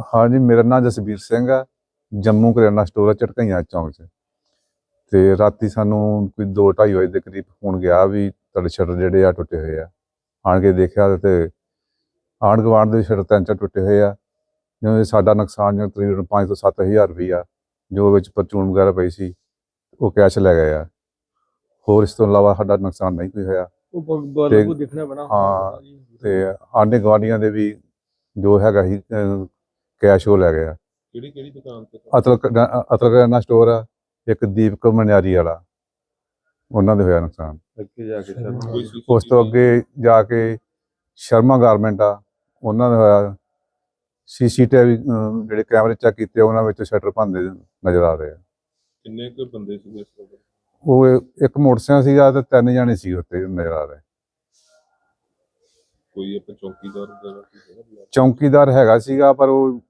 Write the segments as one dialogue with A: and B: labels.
A: ਹਾਂਜੀ ਮੇਰਾ ਨਾਮ ਜਸਬੀਰ ਸਿੰਘ ਆ। ਜੰਮੂ ਕਰਿਆਨਾ ਸਟੋਰ ਆ ਝਟਕਈਆਂ ਚੌਂਕ 'ਚ। ਤੇ ਰਾਤੀ ਸਾਨੂੰ ਕੋਈ 2:30 ਵਜੇ ਦੇ ਕਰੀਬ ਫੋਨ ਗਿਆ ਵੀ ਤੁਹਾਡੇ ਸ਼ਟਰ ਜਿਹੜੇ ਆ ਟੁੱਟੇ ਹੋਏ ਆ। ਆਣ ਕੇ ਦੇਖਿਆ ਤੇ ਆਂਢ ਗੁਆਂਢ ਦੇ ਸ਼ਟਰ ਤਿੰਨ ਚਾਰ ਟੁੱਟੇ ਹੋਏ ਆ। ਜਿਵੇਂ ਸਾਡਾ ਨੁਕਸਾਨ ਜਿਵੇਂ ਤਕਰੀਬਨ 5 ਤੋਂ 7000 ਰੁਪਈਆ ਜੋ ਵਿੱਚ ਪਰਚੂਨ ਵਗੈਰਾ ਪਈ ਸੀ ਉਹ ਕੈਸ਼ ਲੈ ਗਏ ਆ। ਹੋਰ ਇਸ ਤੋਂ ਇਲਾਵਾ ਸਾਡਾ ਨੁਕਸਾਨ ਨਹੀਂ ਕੋਈ ਹੋਇਆ।
B: ਉਹ ਬ- ਬ-
A: ਤੇ-
B: ਲੋਗੋ ਦੇਖਣਾ ਪੈਣਾ।
A: ਹਾਂ, ਤੇ ਆਂਢੇ ਗੁਆਂਢੀਆਂ ਦੇ ਵੀ ਜੋ ਹੈਗਾ ਸੀ ਅਹ, ਕੈਸ਼ ਉਹ ਲੈ ਗਏ ਆ।
C: ਕਿਹੜੀ ਕਿਹੜੀ ਦੁਕਾਨ ਤੇ?
A: ਅਤਲ ਅਤਲ ਕਰਿਆਨਾ ਸਟੋਰ ਆ ਇੱਕ ਦੀਪਕ ਮਨਿਆਰੀ ਵਾਲਾ। ਉਹਨਾਂ ਦੇ ਹੋਇਆ ਨੁਕਸਾਨ।
C: ਅੱਗੇ ਜਾ ਕੇ
A: ਉਸ ਤੋਂ ਅੱਗੇ ਜਾ ਕੇ ਸ਼ਰਮਾ ਗਾਰਮੈਂਟ ਆ ਉਹਨਾਂ ਦਾ ਹੋਇਆ ਸੀਸੀਟੀਵੀ ਜਿਹੜੇ ਕੈਮਰੇ ਚੈੱਕ ਕੀਤੇ ਉਹਨਾਂ ਵਿੱਚ ਸ਼ਟਰ ਭੰਦੇ ਨਜ਼ਰ ਆ ਰਹੇ ਆ।
C: ਕਿੰਨੇ ਕੁ ਬੰਦੇ ਸੀ ਇਸ ਵਕਤ?
A: ਉਹ ਇੱਕ ਮੋਟਰਸਾਈਕਲ ਸੀਗਾ ਤੇ ਤਿੰਨ ਜਾਣੇ ਸੀ ਉੱਤੇ ਨਜ਼ਰ ਆ ਰਹੇ।
C: ਕੋਈ ਆਪਾਂ ਚੌਕੀਦਾਰ ਵਗੈਰਾ?
A: ਚੌਂਕੀਦਾਰ ਹੈਗਾ ਸੀਗਾ ਪਰ ਉਹ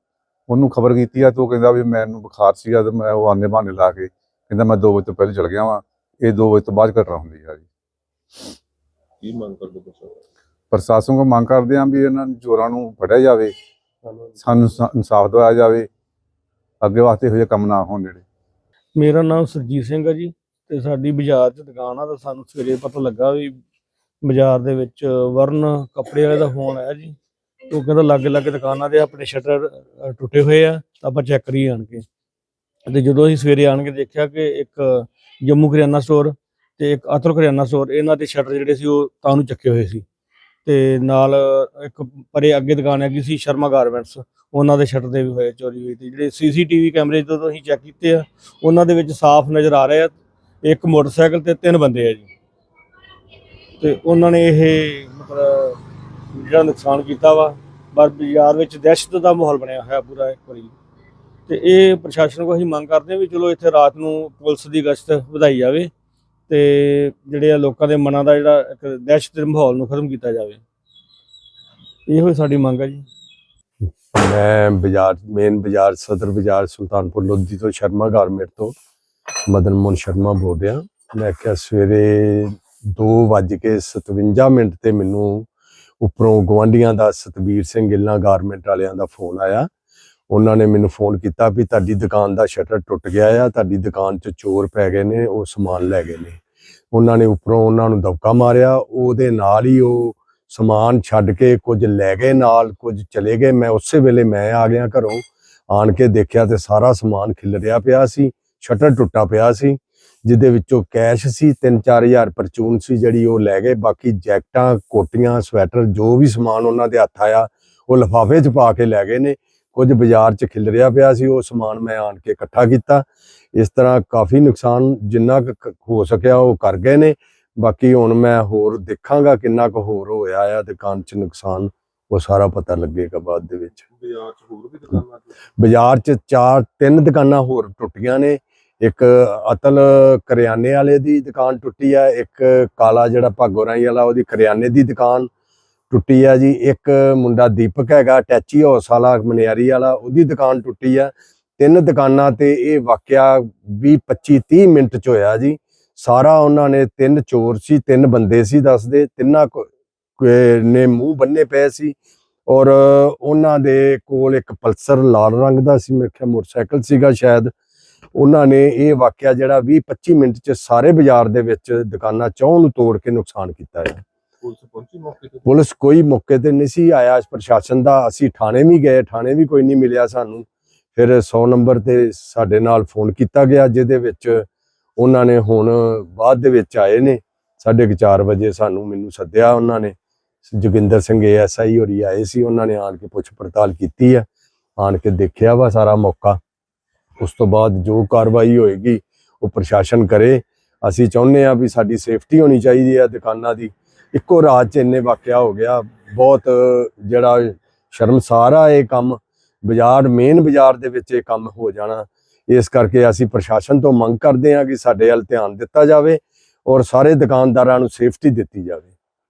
A: ਉਹਨੂੰ ਖਬਰ ਕੀਤੀ ਆ ਤੇ ਉਹ ਕਹਿੰਦਾ ਵੀ ਮੈਨੂੰ ਬੁਖਾਰ ਸੀਗਾ ਤੇ ਮੈਂ ਉਹ ਆਨੇ ਬਹਾਨੇ ਲਾ ਕੇ ਕਹਿੰਦਾ ਮੈਂ 2 ਵਜੇ ਤੋਂ ਪਹਿਲੇ ਚਲ ਗਿਆ ਵਾਂ। ਇਹ 2 ਵਜੇ ਤੋਂ ਬਾਅਦ ਘਟਨਾ ਹੁੰਦੀ ਆ ਜੀ।
C: ਕੀ ਮੰਗ ਕਰਦੇ
A: ਪ੍ਰਸ਼ਾਸਨ ਕੋ ਮੰਗ ਕਰਦੇ ਆਂ ਵੀ ਇਹਨਾਂ ਚੋਰਾਂ ਨੂੰ ਫੜਿਆ ਜਾਵੇ ਸਾਨੂੰ ਇਨਸਾਫ ਦਿਵਾਇਆ ਜਾਵੇ ਅੱਗੇ ਵਾਸਤੇ ਇਹੋ ਜਿਹੇ ਕੰਮ ਨਾ ਹੋਣ ਜਿਹੜੇ।
B: ਮੇਰਾ ਨਾਮ ਸਰਜੀਤ ਸਿੰਘ ਹੈ ਜੀ ਤੇ ਸਾਡੀ ਬਾਜ਼ਾਰ 'ਚ ਦੁਕਾਨ ਆ ਤਾਂ ਸਾਨੂੰ ਸਵੇਰੇ ਪਤਾ ਲੱਗਾ ਵੀ ਬਾਜ਼ਾਰ ਦੇ ਵਿੱਚ ਵਰਨ ਕੱਪੜੇ ਵਾਲੇ ਦਾ ਫੋਨ ਆਇਆ ਜੀ। ਉਹ ਕਹਿੰਦਾ ਲਾਗੇ ਲਾਗੇ ਦੁਕਾਨਾਂ ਦੇ ਆਪਣੇ ਸ਼ਟਰ ਟੁੱਟੇ ਹੋਏ ਆ ਆਪਾਂ ਚੈੱਕ ਕਰੀ ਆਣ ਕੇ। ਤੇ ਜਦੋਂ ਅਸੀਂ ਸਵੇਰੇ ਆਣ ਕੇ ਦੇਖਿਆ ਕਿ ਇੱਕ ਜੰਮੂ ਕਰਿਆਨਾ ਸਟੋਰ ਤੇ ਇੱਕ ਅਤਰ ਕਰਿਆਨਾ ਸਟੋਰ, ਇਹਨਾਂ ਦੇ ਸ਼ਟਰ ਜਿਹੜੇ ਸੀ ਉਹ ਤਾਂ ਨੂੰ ਚੱਕੇ ਹੋਏ ਸੀ। ਤੇ ਨਾਲ ਇੱਕ ਪਰੇ ਅੱਗੇ ਦੁਕਾਨ ਹੈਗੀ ਸੀ ਸ਼ਰਮਾ ਗਾਰਮੈਂਟਸ, ਉਹਨਾਂ ਦੇ ਸ਼ਟਰ ਦੇ ਵੀ ਹੋਏ, ਚੋਰੀ ਹੋਈ ਤੇ ਜਿਹੜੇ ਸੀਸੀਟੀਵੀ ਕੈਮਰੇ ਜਦੋਂ ਅਸੀਂ ਚੈੱਕ ਕੀਤੇ ਆ, ਉਹਨਾਂ ਦੇ ਵਿੱਚ ਸਾਫ਼ ਨਜ਼ਰ ਆ ਰਿਹਾ ਇੱਕ ਮੋਟਰਸਾਈਕਲ ਤੇ ਤਿੰਨ ਬੰਦੇ ਆ ਜੀ। ਤੇ ਉਹਨਾਂ ਨੇ ਇਹ ਮਤਲਬ ਜਿਹੜਾ ਨੁਕਸਾਨ ਕੀਤਾ ਵਾ, ਪਰ ਬਾਜ਼ਾਰ ਵਿੱਚ ਦਹਿਸ਼ਤ ਦਾ ਮਾਹੌਲ ਬਣਿਆ ਹੋਇਆ ਪੂਰਾ ਇੱਕ ਵਾਰੀ। ਤੇ ਇਹ ਪ੍ਰਸ਼ਾਸਨ ਕੋਲ ਅਸੀਂ ਮੰਗ ਕਰਦੇ ਹਾਂ ਵੀ ਚਲੋ ਇੱਥੇ ਰਾਤ ਨੂੰ ਪੁਲਿਸ ਦੀ ਗਸ਼ਤ ਵਧਾਈ ਜਾਵੇ ਤੇ ਜਿਹੜੇ ਆ ਲੋਕਾਂ ਦੇ ਮਨਾਂ ਦਾ ਜਿਹੜਾ ਇੱਕ ਦਹਿਸ਼ਤ ਦੇ ਮਾਹੌਲ ਨੂੰ ਖਤਮ ਕੀਤਾ ਜਾਵੇ। ਇਹੋ ਹੀ ਸਾਡੀ ਮੰਗ ਹੈ ਜੀ।
D: ਮੈਂ ਬਾਜ਼ਾਰ ਮੇਨ ਬਾਜ਼ਾਰ, ਸਦਰ ਬਾਜ਼ਾਰ, ਸੁਲਤਾਨਪੁਰ, ਲੋਧੀ ਤੋਂ ਸ਼ਰਮਾ ਗਾਰਮੈਂਟ ਤੋਂ, ਮਦਨ ਮੋਹਨ ਸ਼ਰਮਾ ਬੋਲ ਰਿਹਾ। ਮੈਂ ਕਿਹਾ ਸਵੇਰੇ 2:57 ਮਿੰਟ ਤੇ ਮੈਨੂੰ ਉੱਪਰੋਂ ਗਵਾਂਡੀਆਂ ਦਾ ਸਤਬੀਰ ਸਿੰਘ ਗਿੱਲਾਂ ਗਾਰਮੈਂਟ ਵਾਲਿਆਂ ਦਾ ਫੋਨ ਆਇਆ। ਉਹਨਾਂ ਨੇ ਮੈਨੂੰ ਫੋਨ ਕੀਤਾ ਵੀ ਤੁਹਾਡੀ ਦੁਕਾਨ ਦਾ ਸ਼ਟਰ ਟੁੱਟ ਗਿਆ ਆ, ਤੁਹਾਡੀ ਦੁਕਾਨ 'ਚ ਚੋਰ ਪੈ ਗਏ ਨੇ, ਉਹ ਸਮਾਨ ਲੈ ਗਏ ਨੇ। ਉਹਨਾਂ ਨੇ ਉੱਪਰੋਂ ਉਹਨਾਂ ਨੂੰ ਦਬਕਾ ਮਾਰਿਆ, ਉਹਦੇ ਨਾਲ ਹੀ ਉਹ ਸਮਾਨ ਛੱਡ ਕੇ ਕੁਝ ਲੈ ਗਏ ਨਾਲ, ਕੁਝ ਚਲੇ ਗਏ। ਮੈਂ ਉਸੇ ਵੇਲੇ ਮੈਂ ਆ ਗਿਆ ਘਰੋਂ, ਆਣ ਕੇ ਦੇਖਿਆ ਤੇ ਸਾਰਾ ਸਮਾਨ ਖਿਲਰਿਆ ਪਿਆ ਸੀ, ਸ਼ਟਰ ਟੁੱਟਾ ਪਿਆ ਸੀ। ਜਿਹਦੇ ਵਿੱਚੋਂ ਕੈਸ਼ ਸੀ 3-4000 ਪਰਚੂਨ ਸੀ ਜਿਹੜੀ ਉਹ ਲੈ ਗਏ। ਬਾਕੀ ਜੈਕਟਾਂ ਕੋਟੀਆਂ ਸਵੈਟਰ ਜੋ ਵੀ ਸਮਾਨ ਉਹਨਾਂ ਦੇ ਹੱਥ ਆਇਆ ਉਹ ਲਿਫਾਫੇ 'ਚ ਪਾ ਕੇ ਲੈ ਗਏ ਨੇ। ਕੁਝ ਬਾਜ਼ਾਰ 'ਚ ਖਿਲਰਿਆ ਪਿਆ ਸੀ ਉਹ ਸਮਾਨ ਮੈਂ ਆਣ ਕੇ ਇਕੱਠਾ ਕੀਤਾ। ਇਸ ਤਰ੍ਹਾਂ ਕਾਫੀ ਨੁਕਸਾਨ ਜਿੰਨਾ ਕੁ ਹੋ ਸਕਿਆ ਉਹ ਕਰ ਗਏ ਨੇ। ਬਾਕੀ ਹੁਣ ਮੈਂ ਹੋਰ ਦੇਖਾਂਗਾ ਕਿੰਨਾ ਕੁ ਹੋਰ ਹੋਇਆ ਆ ਦੁਕਾਨ 'ਚ ਨੁਕਸਾਨ ਉਹ ਸਾਰਾ ਪਤਾ ਲੱਗੇਗਾ ਬਾਅਦ ਦੇ ਵਿੱਚ।
C: ਬਾਜ਼ਾਰ 'ਚ ਹੋਰ ਵੀ ਦੁਕਾਨਾਂ
D: ਬਾਜ਼ਾਰ 'ਚ ਚਾਰ ਤਿੰਨ ਦੁਕਾਨਾਂ ਹੋਰ ਟੁੱਟੀਆਂ ਨੇ। ਇੱਕ ਅਤਲ ਕਰਿਆਨੇ ਵਾਲੇ ਦੀ ਦੁਕਾਨ ਟੁੱਟੀ ਆ, ਇੱਕ ਕਾਲਾ ਜਿਹੜਾ ਭਾਗੋ ਰਾਈ ਵਾਲਾ ਉਹਦੀ ਕਰਿਆਨੇ ਦੀ ਦੁਕਾਨ ਟੁੱਟੀ ਆ ਜੀ, ਇੱਕ ਮੁੰਡਾ ਦੀਪਕ ਹੈਗਾ ਟੈਚੀ ਹਾਊਸ ਵਾਲਾ, ਮਨਿਆਰੀ ਵਾਲਾ, ਉਹਦੀ ਦੁਕਾਨ ਟੁੱਟੀ ਆ। ਤਿੰਨ ਦੁਕਾਨਾਂ ਤੇ ਇਹ ਵਾਕਿਆ 20 25 30 ਮਿੰਟ ਚ ਹੋਇਆ ਜੀ। ਸਾਰਾ ਉਹਨਾਂ ਨੇ ਤਿੰਨ ਚੋਰ ਸੀ, ਤਿੰਨ ਬੰਦੇ ਸੀ ਦੱਸਦੇ, ਤਿੰਨਾਂ ਕੋ- ਨੇ ਮੂੰਹ ਬੰਨੇ ਪਏ ਸੀ। ਔਰ ਉਹਨਾਂ ਦੇ ਕੋਲ ਇੱਕ ਪਲਸਰ ਲਾਲ ਰੰਗ ਦਾ ਸੀ, ਮੇਰੇ ਖਿਆਲ ਮੋਟਰਸਾਈਕਲ ਸੀਗਾ ਸ਼ਾਇਦ। ਉਹਨਾਂ ਨੇ ਇਹ ਵਾਕਿਆ ਜਿਹੜਾ 20 25 ਮਿੰਟ ਚ ਸਾਰੇ ਬਾਜ਼ਾਰ ਦੇ ਵਿੱਚ ਦੁਕਾਨਾਂ ਚੌਂ ਨੂੰ ਤੋੜ ਕੇ ਨੁਕਸਾਨ ਕੀਤਾ ਹੈ।
C: ਪੁਲਿਸ
D: ਕੋਈ ਮੌਕੇ ਤੇ ਨਹੀਂ ਸੀ ਆਇਆ। ਪ੍ਰਸ਼ਾਸਨ ਦਾ ਅਸੀਂ ਥਾਣੇ ਵੀ ਗਏ ਥਾਣੇ ਵੀ ਕੋਈ ਨਹੀਂ ਮਿਲਿਆ ਸਾਨੂੰ। ਫਿਰ 100 ਨੰਬਰ ਤੇ ਸਾਡੇ ਨਾਲ ਫੋਨ ਕੀਤਾ ਗਿਆ ਜਿਹਦੇ ਵਿੱਚ ਉਹਨਾਂ ਨੇ ਹੁਣ ਬਾਅਦ ਦੇ ਵਿੱਚ ਆਏ ਨੇ। ਸਾਢੇ ਕੁ ਚਾਰ ਵਜੇ ਸਾਨੂੰ ਮੈਨੂੰ ਸੱਦਿਆ ਉਹਨਾਂ ਨੇ। ਜੋਗਿੰਦਰ ਸਿੰਘ ਐਸਆਈ ਹੋਰੀ ਆਏ ਸੀ। ਉਹਨਾਂ ਨੇ ਆਣ ਕੇ ਪੁੱਛ ਪੜਤਾਲ ਕੀਤੀ ਆ ਆਣ ਕੇ ਦੇਖਿਆ ਵਾ ਸਾਰਾ ਮੌਕਾ। ਉਸ ਤੋਂ ਬਾਅਦ ਜੋ ਕਾਰਵਾਈ ਹੋਏਗੀ, ਉਹ ਪ੍ਰਸ਼ਾਸਨ ਕਰੇ। ਅਸੀਂ ਚਾਹੁੰਦੇ ਆ ਵੀ ਸਾਡੀ ਸੇਫਟੀ ਹੋਣੀ ਚਾਹੀਦੀ ਹੈ ਦੁਕਾਨਾਂ ਦੀ। ਇੱਕੋ ਰਾਤ 'ਚ ਇੰਨੇ ਵਾਕਿਆ ਹੋ ਗਿਆ। ਬਹੁਤ ਜਿਹੜਾ ਸ਼ਰਮਸਾਰ ਆ ਇਹ ਕੰਮ। ਬਾਜ਼ਾਰ ਮੇਨ ਬਾਜ਼ਾਰ ਦੇ ਵਿੱਚ ਇਹ ਕੰਮ ਹੋ ਜਾਣਾ। ਇਸ ਕਰਕੇ ਅਸੀਂ ਪ੍ਰਸ਼ਾਸਨ ਤੋਂ ਮੰਗ ਕਰਦੇ ਹਾਂ ਕਿ ਸਾਡੇ ਵੱਲ ਧਿਆਨ ਦਿੱਤਾ ਜਾਵੇ ਔਰ ਸਾਰੇ ਦੁਕਾਨਦਾਰਾਂ ਨੂੰ ਸੇਫਟੀ ਦਿੱਤੀ ਜਾਵੇ।